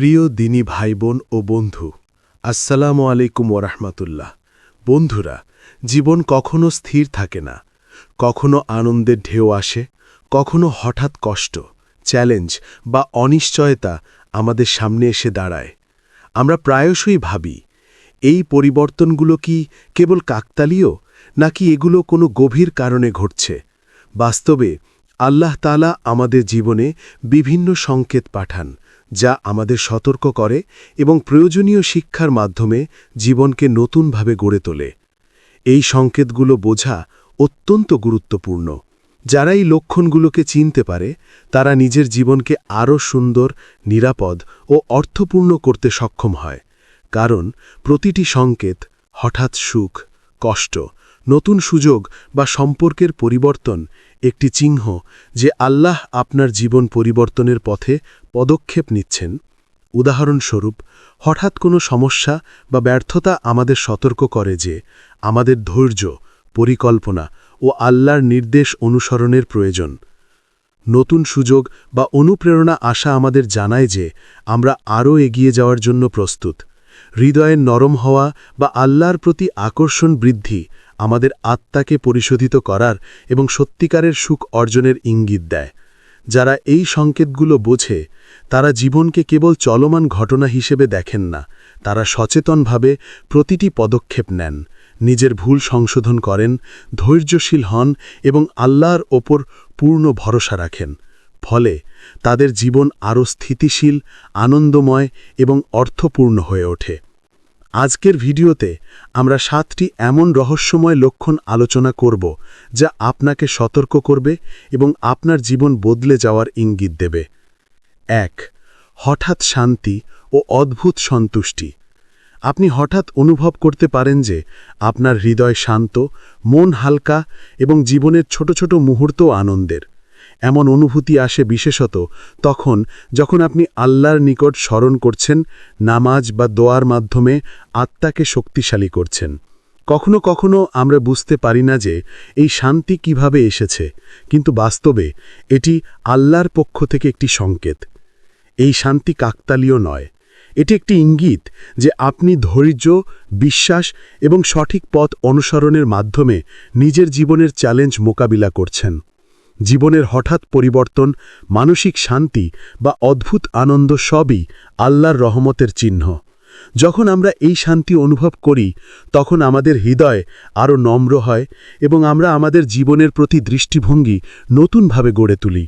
প্রিয় দিনী ভাই বোন ও বন্ধু, আসসালামু আলাইকুম ওরহমাতুল্লাহ বন্ধুরা, জীবন কখনো স্থির থাকে না। কখনো আনন্দের ঢেউ আসে, কখনো হঠাৎ কষ্ট, চ্যালেঞ্জ বা অনিশ্চয়তা আমাদের সামনে এসে দাঁড়ায়। আমরা প্রায়শই ভাবি, এই পরিবর্তনগুলো কি কেবল কাকতালীয়, নাকি এগুলো কোনো গভীর কারণে ঘটছে? বাস্তবে আল্লাহ তালা আমাদের জীবনে বিভিন্ন সংকেত পাঠান। যা আমাদের সতর্ক করে এবং প্রয়োজনীয় শিক্ষার মাধ্যমে জীবনকে নতুনভাবে গড়ে তোলে। এই সংকেতগুলো বোঝা অত্যন্ত গুরুত্বপূর্ণ। যারা এই লক্ষণগুলোকে চিনতে পারে, তারা নিজের জীবনকে আরও সুন্দর, নিরাপদ ও অর্থপূর্ণ করতে সক্ষম হয়। কারণ প্রতিটি সংকেত হঠাৎ সুখ, কষ্ট নতুন সুযোগ বা সম্পর্কের পরিবর্তন একটি চিহ্ন যে আল্লাহ আপনার জীবন পরিবর্তনের পথে পদক্ষেপ নিচ্ছেন। উদাহরণস্বরূপ, হঠাৎ কোনো সমস্যা বা ব্যর্থতা আমাদের সতর্ক করে যে আমাদের ধৈর্য, পরিকল্পনা ও আল্লাহর নির্দেশ অনুসরণের প্রয়োজন। নতুন সুযোগ বা অনুপ্রেরণা আশা আমাদের জানায় যে আমরা আরও এগিয়ে যাওয়ার জন্য প্রস্তুত। হৃদয়ের নরম হওয়া বা আল্লাহর প্রতি আকর্ষণ বৃদ্ধি আমাদের আত্মাকে পরিশোধিত করার এবং সত্যিকারের সুখ অর্জনের ইঙ্গিত দেয়। যারা এই সংকেতগুলো বোঝে, তারা জীবনকে কেবল চলমান ঘটনা হিসেবে দেখেন না, তারা সচেতনভাবে প্রতিটি পদক্ষেপ নেন, নিজের ভুল সংশোধন করেন, ধৈর্যশীল হন এবং আল্লাহর ওপর পূর্ণ ভরসা রাখেন। ফলে তাদের জীবন আরও স্থিতিশীল, আনন্দময় এবং অর্থপূর্ণ হয়ে ওঠে। আজকের ভিডিওতে আমরা সাতটি এমন রহস্যময় লক্ষণ আলোচনা করব যা আপনাকে সতর্ক করবে এবং আপনার জীবন বদলে যাওয়ার ইঙ্গিত দেবে। এক, হঠাৎ শান্তি ও অদ্ভুত সন্তুষ্টি। আপনি হঠাৎ অনুভব করতে পারেন যে আপনার হৃদয় শান্ত, মন হালকা এবং জীবনের ছোট ছোট মুহূর্ত আনন্দের। এমন অনুভূতি আসে বিশেষত তখন যখন আপনি আল্লাহর নিকট স্মরণ করছেন, নামাজ বা দোয়ার মাধ্যমে আত্মাকে শক্তিশালী করছেন। কখনো কখনো আমরা বুঝতে পারি না যে এই শান্তি কীভাবে এসেছে, কিন্তু বাস্তবে এটি আল্লাহর পক্ষ থেকে একটি সংকেত। এই শান্তি কাকতালীয় নয়। এটি একটি ইঙ্গিত যে আপনি ধৈর্য, বিশ্বাস এবং সঠিক পথ অনুসরণের মাধ্যমে নিজের জীবনের চ্যালেঞ্জ মোকাবিলা করছেন। জীবনের হঠাৎ পরিবর্তন, মানসিক শান্তি বা অদ্ভুত আনন্দ সবই আল্লাহর রহমতের চিহ্ন। যখন আমরা এই শান্তি অনুভব করি, তখন আমাদের হৃদয় আরও নম্র হয় এবং আমরা আমাদের জীবনের প্রতি দৃষ্টিভঙ্গি নতুনভাবে গড়ে তুলি।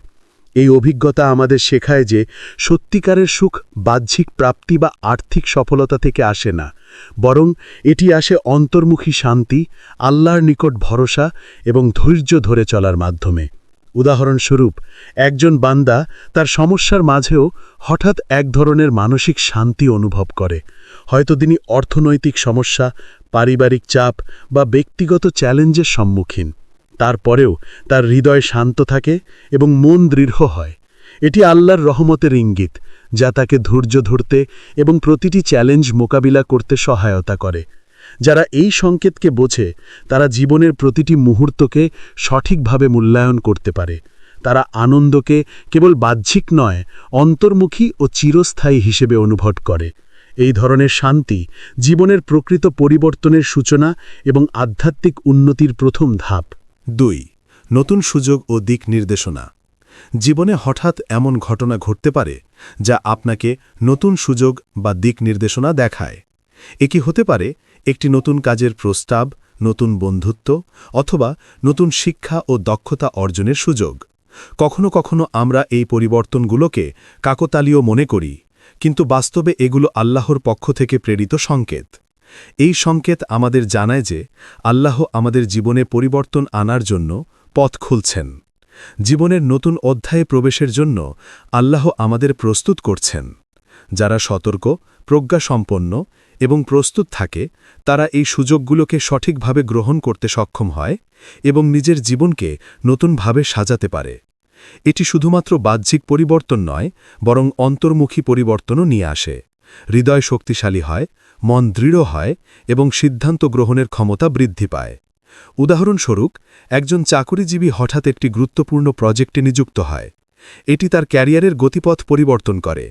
এই অভিজ্ঞতা আমাদের শেখায় যে সত্যিকারের সুখ বাহ্যিক প্রাপ্তি বা আর্থিক সফলতা থেকে আসে না, বরং এটি আসে অন্তর্মুখী শান্তি, আল্লাহর নিকট ভরসা এবং ধৈর্য ধরে চলার মাধ্যমে। উদাহরণস্বরূপ, একজন বান্দা তার সমস্যার মাঝেও হঠাৎ এক ধরনের মানসিক শান্তি অনুভব করে। হয়তো তিনি অর্থনৈতিক সমস্যা, পারিবারিক চাপ বা ব্যক্তিগত চ্যালেঞ্জের সম্মুখীন। তারপরেও তার হৃদয় শান্ত থাকে এবং মন দৃঢ় হয়। এটি আল্লাহর রহমতের ইঙ্গিত, যা তাকে ধৈর্য ধরতে এবং প্রতিটি চ্যালেঞ্জ মোকাবিলা করতে সহায়তা করে। যারা এই সংকেতকে বোঝে, তারা জীবনের প্রতিটি মুহূর্তকে সঠিকভাবে মূল্যায়ন করতে পারে। তারা আনন্দকে কেবল বাহ্যিক নয়, অন্তর্মুখী ও চিরস্থায়ী হিসেবে অনুভব করে। এই ধরনের শান্তি জীবনের প্রকৃত পরিবর্তনের সূচনা এবং আধ্যাত্মিক উন্নতির প্রথম ধাপ। দুই, নতুন সুযোগ ও দিক নির্দেশনা। জীবনে হঠাৎ এমন ঘটনা ঘটতে পারে, যা আপনাকে নতুন সুযোগ বা দিক নির্দেশনা দেখায়। এ কি হতে পারে? একটি নতুন কাজের প্রস্তাব, নতুন বন্ধুত্ব, অথবা নতুন শিক্ষা ও দক্ষতা অর্জনের সুযোগ। কখনো কখনো আমরা এই পরিবর্তনগুলোকে কাকতালীয় মনে করি, কিন্তু বাস্তবে এগুলো আল্লাহর পক্ষ থেকে প্রেরিত সংকেত। এই সংকেত আমাদের জানায় যে আল্লাহ আমাদের জীবনে পরিবর্তন আনার জন্য পথ খুলছেন। জীবনের নতুন অধ্যায়ে প্রবেশের জন্য আল্লাহ আমাদের প্রস্তুত করছেন, যারা সতর্ক, প্রজ্ঞাসম্পন্ন এবং প্রস্তুত থাকে, তারা এই সুযোগগুলোকে সঠিকভাবে গ্রহণ করতে সক্ষম হয় এবং নিজের জীবনকে নতুনভাবে সাজাতে পারে। এটি শুধুমাত্র বাহ্যিক পরিবর্তন নয়, বরং অন্তর্মুখী পরিবর্তনও নিয়ে আসে। হৃদয় শক্তিশালী হয়, মন দৃঢ় হয় এবং সিদ্ধান্ত গ্রহণের ক্ষমতা বৃদ্ধি পায়। উদাহরণস্বরূপ, একজন চাকুরিজীবী হঠাৎ একটি গুরুত্বপূর্ণ প্রজেক্টে নিযুক্ত হয়। এটি তার ক্যারিয়ারের গতিপথ পরিবর্তন করে,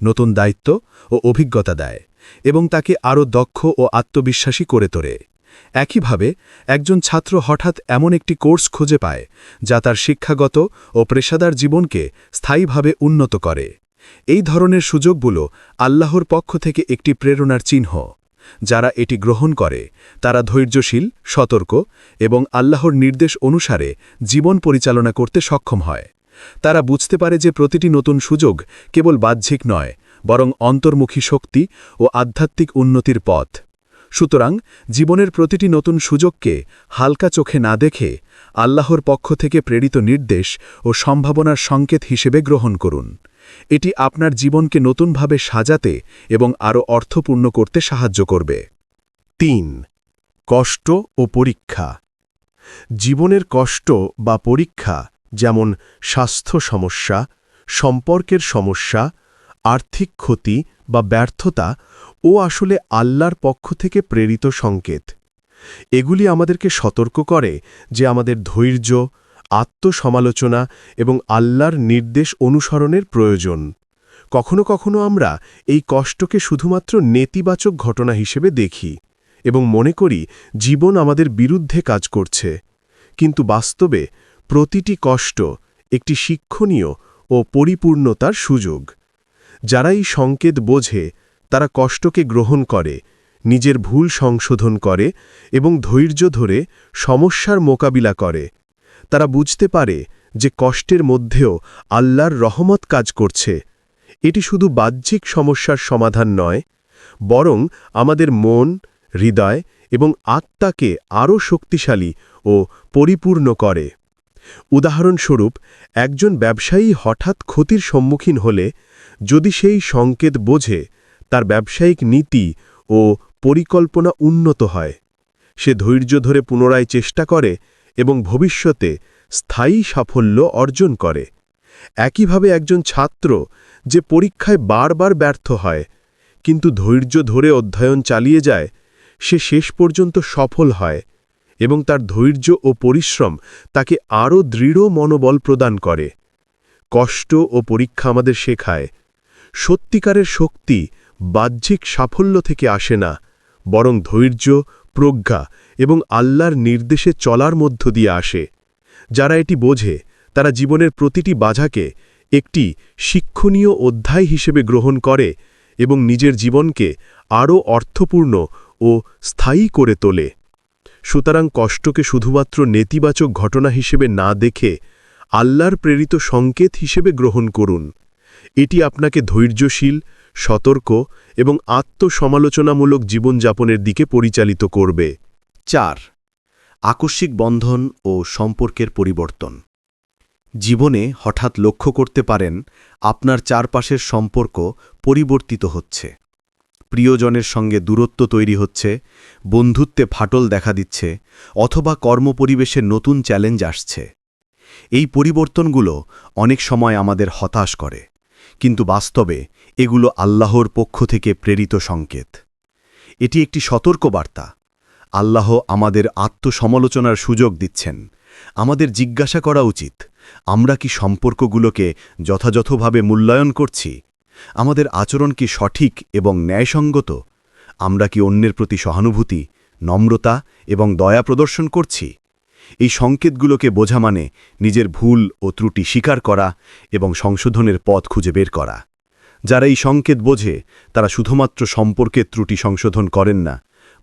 নতুন দায়িত্ব ও অভিজ্ঞতা দেয়। এবং তাকে আরও দক্ষ ও আত্মবিশ্বাসী করে তোলে। একইভাবে, একজন ছাত্র হঠাৎ এমন একটি কোর্স খুঁজে পায়, যা তার শিক্ষাগত ও পেশাদার জীবনকে স্থায়ীভাবে উন্নত করে। এই ধরনের সুযোগগুলো আল্লাহর পক্ষ থেকে একটি প্রেরণার চিহ্ন, যারা এটি গ্রহণ করে। তারা ধৈর্যশীল, সতর্ক এবং আল্লাহর নির্দেশ অনুসারে জীবন পরিচালনা করতে সক্ষম হয়। তারা বুঝতে পারে যে প্রতিটি নতুন সুযোগ কেবল বাহ্যিক নয় বরং অন্তর্মুখী শক্তি ও আধ্যাত্মিক উন্নতির পথ। সুতরাং জীবনের প্রতিটি নতুন সুযোগকে হালকা চোখে না দেখে আল্লাহর পক্ষ থেকে প্রেরিত নির্দেশ ও সম্ভাবনার সংকেত হিসেবে গ্রহণ করুন। এটি আপনার জীবনকে নতুনভাবে সাজাতে এবং আরও অর্থপূর্ণ করতে সাহায্য করবে। তিন, কষ্ট ও পরীক্ষা। জীবনের কষ্ট বা পরীক্ষা যেমন স্বাস্থ্য সমস্যা, সম্পর্কের সমস্যা আর্থিক ক্ষতি বা ব্যর্থতা ও আসলে আল্লাহর পক্ষ থেকে প্রেরিত সংকেত। এগুলি আমাদেরকে সতর্ক করে যে আমাদের ধৈর্য, আত্মসমালোচনা এবং আল্লাহর নির্দেশ অনুসরণের প্রয়োজন। কখনো কখনো আমরা এই কষ্টকে শুধুমাত্র নেতিবাচক ঘটনা হিসেবে দেখি এবং মনে করি জীবন আমাদের বিরুদ্ধে কাজ করছে। কিন্তু বাস্তবে প্রতিটি কষ্ট একটি শিক্ষণীয় ও পরিপূর্ণতার সুযোগ। যারা এই সংকেত বোঝে, তারা কষ্টকে গ্রহণ করে, নিজের ভুল সংশোধন করে এবং ধৈর্য ধরে সমস্যার মোকাবিলা করে। তারা বুঝতে পারে যে কষ্টের মধ্যেও আল্লাহর রহমত কাজ করছে। এটি শুধু বাহ্যিক সমস্যার সমাধান নয়, বরং আমাদের মন, হৃদয় এবং আত্মাকে আরও শক্তিশালী ও পরিপূর্ণ করে। উদাহরণস্বরূপ, একজন ব্যবসায়ী হঠাৎ ক্ষতির সম্মুখীন হলে যদি সেই সংকেত বোঝে, তার ব্যবসায়িক নীতি ও পরিকল্পনা উন্নত হয়। সে ধৈর্য ধরে পুনরায় চেষ্টা করে এবং ভবিষ্যতে স্থায়ী সাফল্য অর্জন করে। একইভাবে একজন ছাত্র যে পরীক্ষায় বারবার ব্যর্থ হয়, কিন্তু ধৈর্য ধরে অধ্যয়ন চালিয়ে যায়, সে শেষ পর্যন্ত সফল হয় এবং তার ধৈর্য ও পরিশ্রম তাকে আরও দৃঢ় মনোবল প্রদান করে। কষ্ট ও পরীক্ষা আমাদের শেখায়। সত্যিকারের শক্তি বাহ্যিক সাফল্য থেকে আসে না, বরং ধৈর্য, প্রজ্ঞা এবং আল্লাহর নির্দেশে চলার মধ্য দিয়ে আসে। যারা এটি বোঝে, তারা জীবনের প্রতিটি বাধাকে একটি শিক্ষণীয় অধ্যায় হিসেবে গ্রহণ করে এবং নিজের জীবনকে আরও অর্থপূর্ণ ও স্থায়ী করে তোলে। সুতরাং কষ্টকে শুধুমাত্র নেতিবাচক ঘটনা হিসেবে না দেখে আল্লাহর প্রেরিত সংকেত হিসেবে গ্রহণ করুন। এটি আপনাকে ধৈর্যশীল, সতর্ক এবং আত্মসমালোচনামূলক জীবনযাপনের দিকে পরিচালিত করবে। চার, আকস্মিক বন্ধন ও সম্পর্কের পরিবর্তন। জীবনে হঠাৎ লক্ষ্য করতে পারেন, আপনার চারপাশের সম্পর্ক পরিবর্তিত হচ্ছে। প্রিয়জনের সঙ্গে দূরত্ব তৈরি হচ্ছে, বন্ধুত্বে ফাটল দেখা দিচ্ছে, অথবা কর্মপরিবেশে নতুন চ্যালেঞ্জ আসছে। এই পরিবর্তনগুলো অনেক সময় আমাদের হতাশ করে। কিন্তু বাস্তবে এগুলো আল্লাহর পক্ষ থেকে প্রেরিত সংকেত। এটি একটি সতর্ক বার্তা আল্লাহ আমাদের আত্মসমালোচনার সুযোগ দিচ্ছেন। আমাদের জিজ্ঞাসা করা উচিত, আমরা কি সম্পর্কগুলোকে যথাযথভাবে মূল্যায়ন করছি? আমাদের আচরণ কি সঠিক এবং ন্যায়সঙ্গত? আমরা কি অন্যের প্রতি সহানুভূতি, নম্রতা এবং দয়া প্রদর্শন করছি? এই সংকেতগুলোকে বোঝা মানে নিজের ভুল ও ত্রুটি স্বীকার করা এবং সংশোধনের পথ খুঁজে বের করা। যারা এই সংকেত বোঝে, তারা শুধুমাত্র সম্পর্কের ত্রুটি সংশোধন করেন না,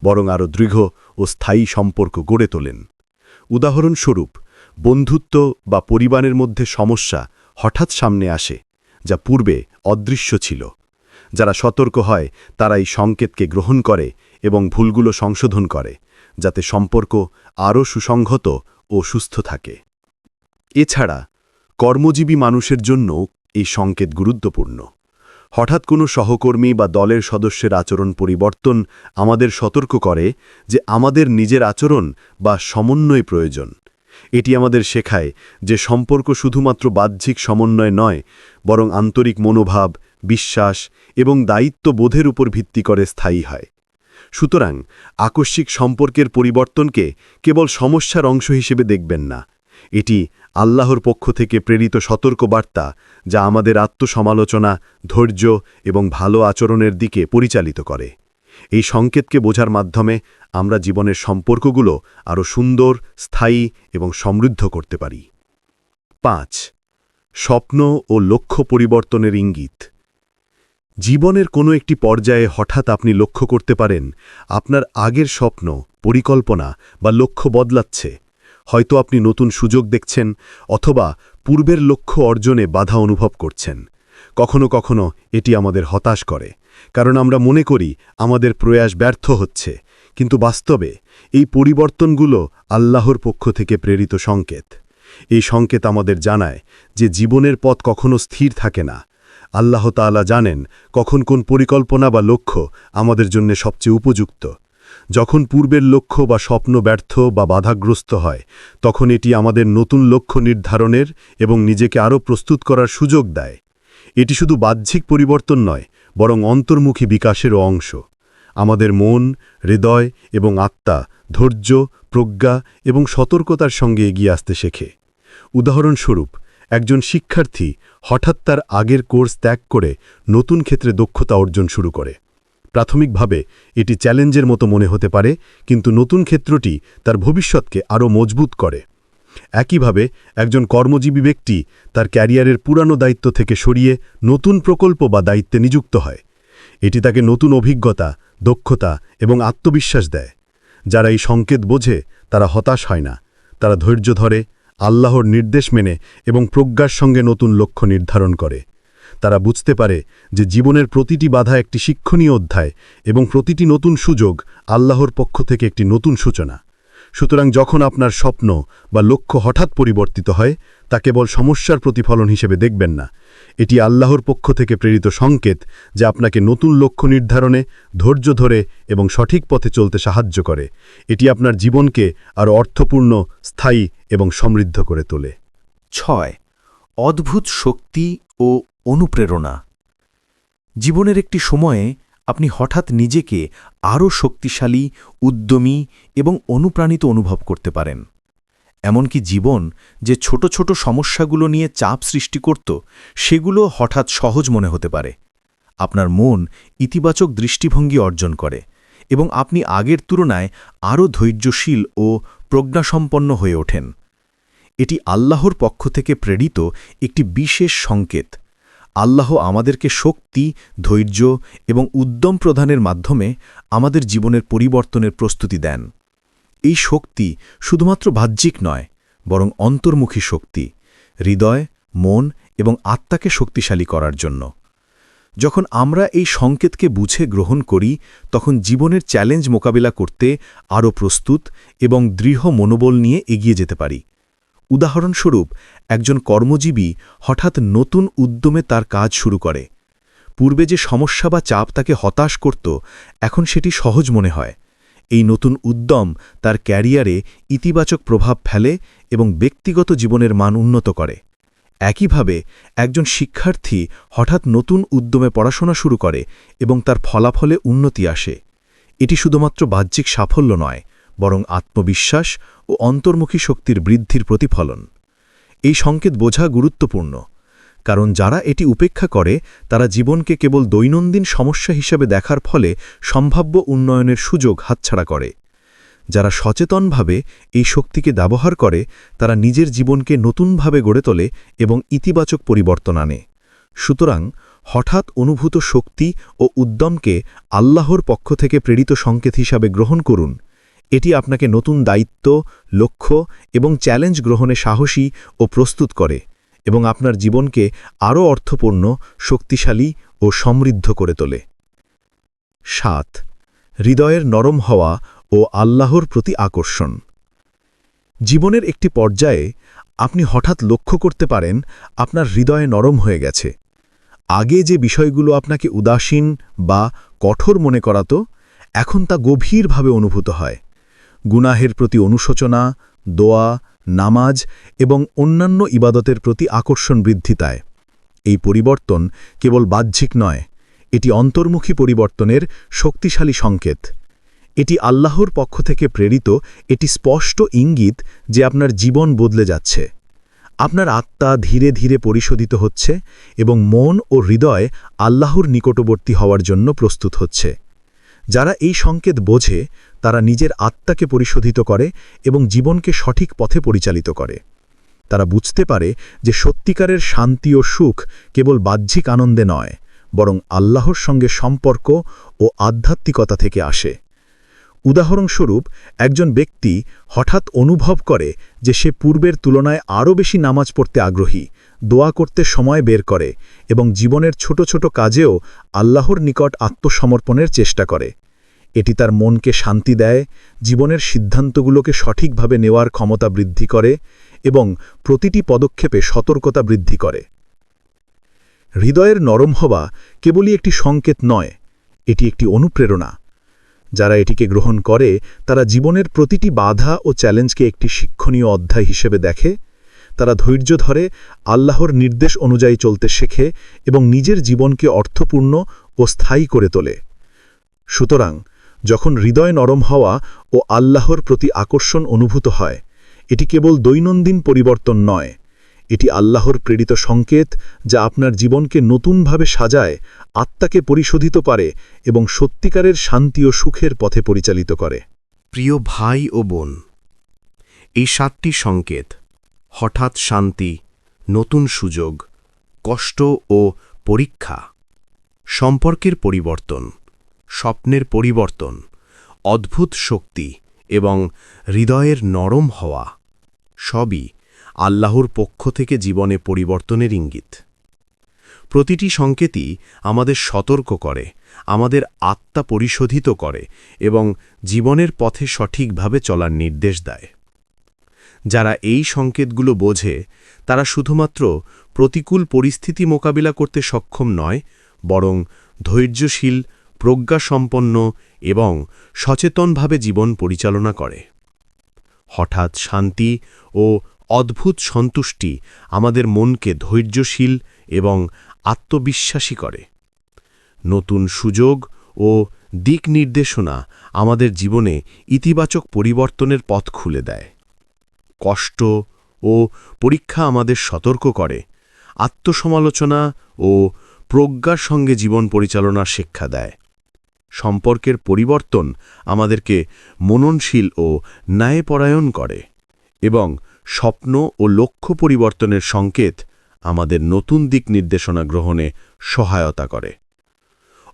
বরং আরও দৃঢ় ও স্থায়ী সম্পর্ক গড়ে তোলেন। উদাহরণস্বরূপ, বন্ধুত্ব বা পরিবারের মধ্যে সমস্যা হঠাৎ সামনে আসে, যা পূর্বে অদৃশ্য ছিল। যারা সতর্ক হয়, তারা এই সংকেতকে গ্রহণ করে এবং ভুলগুলো সংশোধন করে। যাতে সম্পর্ক আরও সুসংহত ও সুস্থ থাকে। এছাড়া, কর্মজীবী মানুষের জন্য এই সংকেত গুরুত্বপূর্ণ। হঠাৎ কোনো সহকর্মী বা দলের সদস্যের আচরণ পরিবর্তন আমাদের সতর্ক করে যে আমাদের নিজের আচরণ বা সমন্বয় প্রয়োজন। এটি আমাদের শেখায় যে সম্পর্ক শুধুমাত্র বাহ্যিক সমন্বয় নয়, বরং আন্তরিক মনোভাব, বিশ্বাস এবং দায়িত্ববোধের উপর ভিত্তি করে স্থায়ী হয়। সুতরাং আকস্মিক সম্পর্কের পরিবর্তনকে কেবল সমস্যার অংশ হিসেবে দেখবেন না। এটি আল্লাহর পক্ষ থেকে প্রেরিত সতর্কবার্তা যা আমাদের আত্মসমালোচনা, ধৈর্য এবং ভালো আচরণের দিকে পরিচালিত করে। এই সংকেতকে বোঝার মাধ্যমে আমরা জীবনের সম্পর্কগুলো আরও সুন্দর, স্থায়ী এবং সমৃদ্ধ করতে পারি। পাঁচ, স্বপ্ন ও লক্ষ্য পরিবর্তনের ইঙ্গিত। জীবনের কোনো একটি পর্যায়ে হঠাৎ আপনি লক্ষ্য করতে পারেন, আপনার আগের স্বপ্ন, পরিকল্পনা বা লক্ষ্য বদলাচ্ছে। হয়তো আপনি নতুন সুযোগ দেখছেন অথবা পূর্বের লক্ষ্য অর্জনে বাধা অনুভব করছেন। কখনো কখনো এটি আমাদের হতাশ করে, কারণ আমরা মনে করি আমাদের প্রয়াস ব্যর্থ হচ্ছে, কিন্তু বাস্তবে এই পরিবর্তনগুলো আল্লাহর পক্ষ থেকে প্রেরিত সংকেত। এই সংকেত আমাদের জানায় যে জীবনের পথ কখনো স্থির থাকে না আল্লাহ তাআলা জানেন কখন কোন পরিকল্পনা বা লক্ষ্য আমাদের জন্য সবচেয়ে উপযুক্ত। যখন পূর্বের লক্ষ্য বা স্বপ্ন ব্যর্থ বা বাধাগ্রস্ত হয়, তখন এটি আমাদের নতুন লক্ষ্য নির্ধারণের এবং নিজেকে আরও প্রস্তুত করার সুযোগ দেয়। এটি শুধু বাহ্যিক পরিবর্তন নয়, বরং অন্তর্মুখী বিকাশেরও অংশ। আমাদের মন, হৃদয় এবং আত্মা ধৈর্য, প্রজ্ঞা এবং সতর্কতার সঙ্গে এগিয়ে আসতে শেখে। উদাহরণস্বরূপ একজন শিক্ষার্থী হঠাৎ তার আগের কোর্স ত্যাগ করে নতুন ক্ষেত্রে দক্ষতা অর্জন শুরু করে। প্রাথমিকভাবে এটি চ্যালেঞ্জের মতো মনে হতে পারে, কিন্তু নতুন ক্ষেত্রটি তার ভবিষ্যৎকে আরও মজবুত করে। একইভাবে একজন কর্মজীবী ব্যক্তি তার ক্যারিয়ারের পুরানো দায়িত্ব থেকে সরিয়ে নতুন প্রকল্প বা দায়িত্বে নিযুক্ত হয়। এটি তাকে নতুন অভিজ্ঞতা, দক্ষতা এবং আত্মবিশ্বাস দেয়। যারা এই সংকেত বোঝে, তারা হতাশ হয় না। তারা ধৈর্য ধরে আল্লাহর নির্দেশ মেনে এবং প্রজ্ঞার সঙ্গে নতুন লক্ষ্য নির্ধারণ করে। তারা বুঝতে পারে যে জীবনের প্রতিটি বাধা একটি শিক্ষণীয় অধ্যায় এবং প্রতিটি নতুন সুযোগ আল্লাহর পক্ষ থেকে একটি নতুন সূচনা। সুতরাং যখন আপনার স্বপ্ন বা লক্ষ্য হঠাৎ পরিবর্তিত হয়, তা কেবল সমস্যার প্রতিফলন হিসেবে দেখবেন না। এটি আল্লাহর পক্ষ থেকে প্রেরিত সংকেত যা আপনাকে নতুন লক্ষ্য নির্ধারণে, ধৈর্য ধরে এবং সঠিক পথে চলতে সাহায্য করে। এটি আপনার জীবনকে আরও অর্থপূর্ণ, স্থায়ী এবং সমৃদ্ধ করে তোলে। ছয়, অদ্ভুত শক্তি ও অনুপ্রেরণা। জীবনের একটি সময়ে আপনি হঠাৎ নিজেকে আরও শক্তিশালী, উদ্যমী এবং অনুপ্রাণিত অনুভব করতে পারেন। এমনকি জীবন যে ছোট ছোট সমস্যাগুলো নিয়ে চাপ সৃষ্টি করত, সেগুলো হঠাৎ সহজ মনে হতে পারে। আপনার মন ইতিবাচক দৃষ্টিভঙ্গি অর্জন করে এবং আপনি আগের তুলনায় আরও ধৈর্যশীল ও প্রজ্ঞাসম্পন্ন হয়ে ওঠেন। এটি আল্লাহর পক্ষ থেকে প্রেরিত একটি বিশেষ সংকেত। আল্লাহ আমাদেরকে শক্তি, ধৈর্য এবং উদ্যম প্রদানের মাধ্যমে আমাদের জীবনের পরিবর্তনের প্রস্তুতি দেন। এই শক্তি শুধুমাত্র বাহ্যিক নয়, বরং অন্তর্মুখী শক্তি, হৃদয়, মন এবং আত্মাকে শক্তিশালী করার জন্য। যখন আমরা এই সংকেতকে বুঝে গ্রহণ করি, তখন জীবনের চ্যালেঞ্জ মোকাবিলা করতে আরও প্রস্তুত এবং দৃঢ় মনোবল নিয়ে এগিয়ে যেতে পারি। উদাহরণস্বরূপ, একজন কর্মজীবী হঠাৎ নতুন উদ্যমে তার কাজ শুরু করে। পূর্বে যে সমস্যা বা চাপ তাকে হতাশ করত, এখন সেটি সহজ মনে হয়। এই নতুন উদ্যম তার ক্যারিয়ারে ইতিবাচক প্রভাব ফেলে এবং ব্যক্তিগত জীবনের মান উন্নত করে। একইভাবে, একজন শিক্ষার্থী হঠাৎ নতুন উদ্যমে পড়াশোনা শুরু করে এবং তার ফলাফলে উন্নতি আসে। এটি শুধুমাত্র বাহ্যিক সাফল্য নয়, বরং আত্মবিশ্বাস ও অন্তর্মুখী শক্তির বৃদ্ধির প্রতিফলন। এই সংকেত বোঝা গুরুত্বপূর্ণ। কারণ যারা এটি উপেক্ষা করে, তারা জীবনকে কেবল দৈনন্দিন সমস্যা হিসেবে দেখার ফলে সম্ভাব্য উন্নয়নের সুযোগ হাতছাড়া করে। যারা সচেতনভাবে এই শক্তিকে ব্যবহার করে, তারা নিজের জীবনকে নতুনভাবে গড়ে তোলে এবং ইতিবাচক পরিবর্তন আনে। সুতরাং, হঠাৎ অনুভূত শক্তি ও উদ্যমকে আল্লাহর পক্ষ থেকে প্রেরিত সংকেত হিসাবে গ্রহণ করুন। এটি আপনাকে নতুন দায়িত্ব, লক্ষ্য এবং চ্যালেঞ্জ গ্রহণে সাহসী ও প্রস্তুত করে। এবং আপনার জীবনকে আরও অর্থপূর্ণ, শক্তিশালী ও সমৃদ্ধ করে তোলে। সাত, হৃদয়ের নরম হওয়া ও আল্লাহর প্রতি আকর্ষণ। জীবনের একটি পর্যায়ে আপনি হঠাৎ লক্ষ্য করতে পারেন, আপনার হৃদয়ে নরম হয়ে গেছে। আগে যে বিষয়গুলো আপনাকে উদাসীন বা কঠোর মনে করাত, এখন তা গভীরভাবে অনুভূত হয়। গুনাহের প্রতি অনুশোচনা, দোয়া নামাজ এবং অন্যান্য ইবাদতের প্রতি আকর্ষণ বৃদ্ধি পায়। এই পরিবর্তন কেবল বাহ্যিক নয়, এটি অন্তর্মুখী পরিবর্তনের শক্তিশালী সংকেত। এটি আল্লাহর পক্ষ থেকে প্রেরিত এটি স্পষ্ট ইঙ্গিত যে আপনার জীবন বদলে যাচ্ছে। আপনার আত্মা ধীরে ধীরে পরিশোধিত হচ্ছে এবং মন ও হৃদয় আল্লাহর নিকটবর্তী হওয়ার জন্য প্রস্তুত হচ্ছে। যারা এই সংকেত বোঝে, তারা নিজের আত্মাকে পরিশোধিত করে এবং জীবনকে সঠিক পথে পরিচালিত করে। তারা বুঝতে পারে যে সত্যিকারের শান্তি ও সুখ কেবল বাহ্যিক আনন্দে নয়, বরং আল্লাহর সঙ্গে সম্পর্ক ও আধ্যাত্মিকতা থেকে আসে। উদাহরণস্বরূপ, একজন ব্যক্তি হঠাৎ অনুভব করে যে সে পূর্বের তুলনায় আরও বেশি নামাজ পড়তে আগ্রহী, দোয়া করতে সময় বের করে এবং জীবনের ছোট ছোট কাজেও আল্লাহর নিকট আত্মসমর্পণের চেষ্টা করে। এটি তার মনকে শান্তি দেয়, জীবনের সিদ্ধান্তগুলোকে সঠিকভাবে নেওয়ার ক্ষমতা বৃদ্ধি করে এবং প্রতিটি পদক্ষেপে সতর্কতা বৃদ্ধি করে। হৃদয়ের নরম হওয়া কেবলই একটি সংকেত নয়, এটি একটি অনুপ্রেরণা। যারা এটিকে গ্রহণ করে, তারা জীবনের প্রতিটি বাধা ও চ্যালেঞ্জকে একটি শিক্ষণীয় অধ্যায় হিসেবে দেখে। তারা ধৈর্য ধরে, আল্লাহর নির্দেশ অনুযায়ী চলতে শেখে এবং নিজের জীবনকে অর্থপূর্ণ ও স্থায়ী করে তোলে। সুতরাং, যখন হৃদয় নরম হওয়া ও আল্লাহর প্রতি আকর্ষণ অনুভূত হয়, এটি কেবল দৈনন্দিন পরিবর্তন নয় এটি আল্লাহর প্রেরিত সংকেত যা আপনার জীবনকে নতুনভাবে সাজায়, আত্মাকে পরিশোধিত পারে এবং সত্যিকারের শান্তি ও সুখের পথে পরিচালিত করে। প্রিয় ভাই ও বোন, এই সাতটি সংকেত হঠাৎ শান্তি, নতুন সুযোগ, কষ্ট ও পরীক্ষা, সম্পর্কের পরিবর্তন, স্বপ্নের পরিবর্তন, অদ্ভুত শক্তি এবং হৃদয়ের নরম হওয়া, সবই আল্লাহর পক্ষ থেকে জীবনে পরিবর্তনের ইঙ্গিত। প্রতিটি সংকেতই আমাদের সতর্ক করে, আমাদের আত্মা পরিশোধিত করে এবং জীবনের পথে সঠিকভাবে চলার নির্দেশ দেয়। যারা এই সংকেতগুলো বোঝে, তারা শুধুমাত্র প্রতিকূল পরিস্থিতি মোকাবিলা করতে সক্ষম নয়, বরং ধৈর্যশীল, প্রজ্ঞাসম্পন্ন এবং সচেতনভাবে জীবন পরিচালনা করে। হঠাৎ শান্তি ও অদ্ভুত সন্তুষ্টি আমাদের মনকে ধৈর্যশীল এবং আত্মবিশ্বাসী করে। নতুন সুযোগ ও দিক নির্দেশনা আমাদের জীবনে ইতিবাচক পরিবর্তনের পথ খুলে দেয়। কষ্ট ও পরীক্ষা আমাদের সতর্ক করে। আত্মসমালোচনা ও প্রজ্ঞার সঙ্গে জীবন পরিচালনার শিক্ষা দেয়। সম্পর্কের পরিবর্তন আমাদেরকে মননশীল ও ন্যায়পরায়ণ করে এবং স্বপ্ন ও লক্ষ্য পরিবর্তনের সংকেত আমাদের নতুন দিক নির্দেশনা গ্রহণে সহায়তা করে।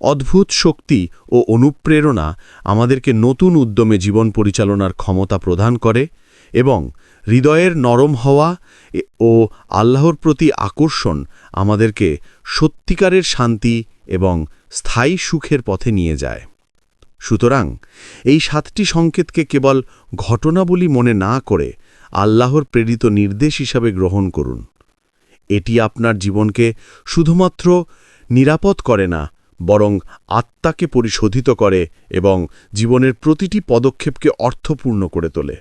অদ্ভুত শক্তি ও অনুপ্রেরণা আমাদেরকে নতুন উদ্যমে জীবন পরিচালনার ক্ষমতা প্রদান করে এবং হৃদয়ের নরম হওয়া ও আল্লাহর প্রতি আকর্ষণ আমাদেরকে সত্যিকারের শান্তি এবং স্থায়ী সুখের পথে নিয়ে যায়। সুতরাং এই সাতটি সংকেতকে কেবল ঘটনাবলী মনে না করে আল্লাহর প্রেরিত নির্দেশ হিসাবে গ্রহণ করুন। এটি আপনার জীবনকে শুধুমাত্র নিরাপদ করে না, বরং আত্মাকে পরিশোধিত করে এবং জীবনের প্রতিটি পদক্ষেপকে অর্থপূর্ণ করে তোলে।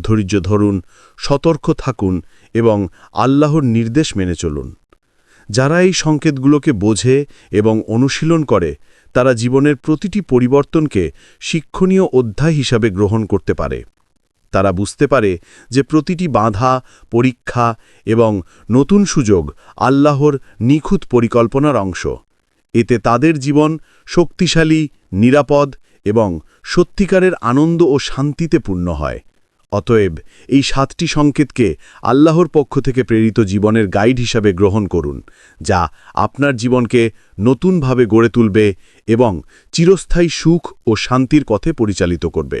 ধৈর্য ধরুন, সতর্ক থাকুন এবং আল্লাহর নির্দেশ মেনে চলুন। যারা এই সংকেতগুলোকে বোঝে এবং অনুশীলন করে, তারা জীবনের প্রতিটি পরিবর্তনকে শিক্ষণীয় অধ্যায় হিসাবে গ্রহণ করতে পারে। তারা বুঝতে পারে যে প্রতিটি বাধা, পরীক্ষা এবং নতুন সুযোগ আল্লাহর নিখুঁত পরিকল্পনার অংশ। এতে তাদের জীবন শক্তিশালী, নিরাপদ এবং সত্যিকারের আনন্দ ও শান্তিতে পূর্ণ হয়। অতএব এই সাতটি সংকেতকে আল্লাহর পক্ষ থেকে প্রেরিত জীবনের গাইড হিসাবে গ্রহণ করুন, যা আপনার জীবনকে নতুনভাবে গড়ে তুলবে এবং চিরস্থায়ী সুখ ও শান্তির পথে পরিচালিত করবে।